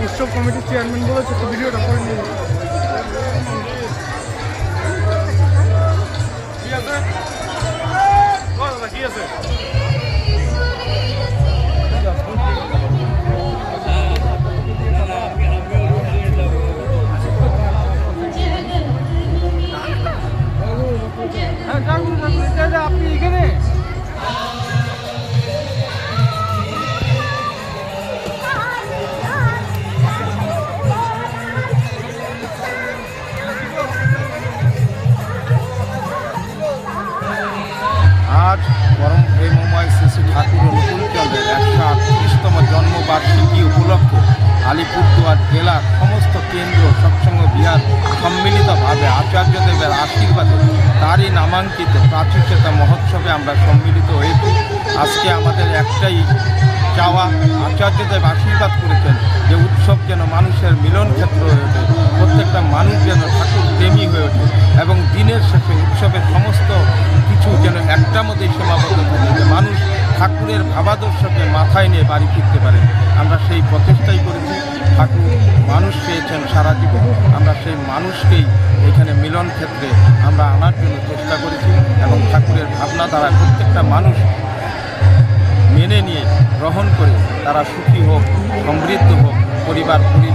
উৎসব কমিটির চেয়ারম্যান বলেছে ভিডিওটা করে নিয়ে আজ পরম প্রেমময় শ্রী ঠাকুর অনুকূলচন্দ্রের একশো আটত্রিশতম জন্মবার্ষিকী উপলক্ষে আলিপুরদুয়ার জেলার সমস্ত কেন্দ্র সৎসঙ্গ বিহার সম্মিলিতভাবে আচার্যদেবের আশীর্বাদে তারই নামাঙ্কিত প্রাচীনতা মহোৎসবে আমরা সম্মিলিত হয়েছি আজকে আমাদের একটাই চাওয়া আচার্যদেব আশীর্বাদ করেছেন যে উৎসব যেন মানুষের মিলন ক্ষেত্র হয়ে ওঠে, প্রত্যেকটা মানুষ যেন ঠাকুর প্রেমী হয়ে ওঠে এবং দিনের শেষে উৎসবের সমস্ত কিছু যেন একটার মধ্যেই সীমাবদ্ধ থাকে যে মানুষ ঠাকুরের ভাবাদর্শকে মাথায় নিয়ে বাড়ি ফিরতে পারে। আমরা সেই প্রচেষ্টাই করেছি। পেয়েছেন সারা জীবন। আমরা সেই মানুষকেই এখানে মিলন ক্ষেত্রে আমরা আনার জন্য চেষ্টা করেছি এবং ঠাকুরের ভাবনা দ্বারা প্রত্যেকটা মানুষ মেনে নিয়ে গ্রহণ করে তারা সুখী হোক, সমৃদ্ধ হোক, পরিবার পরিজন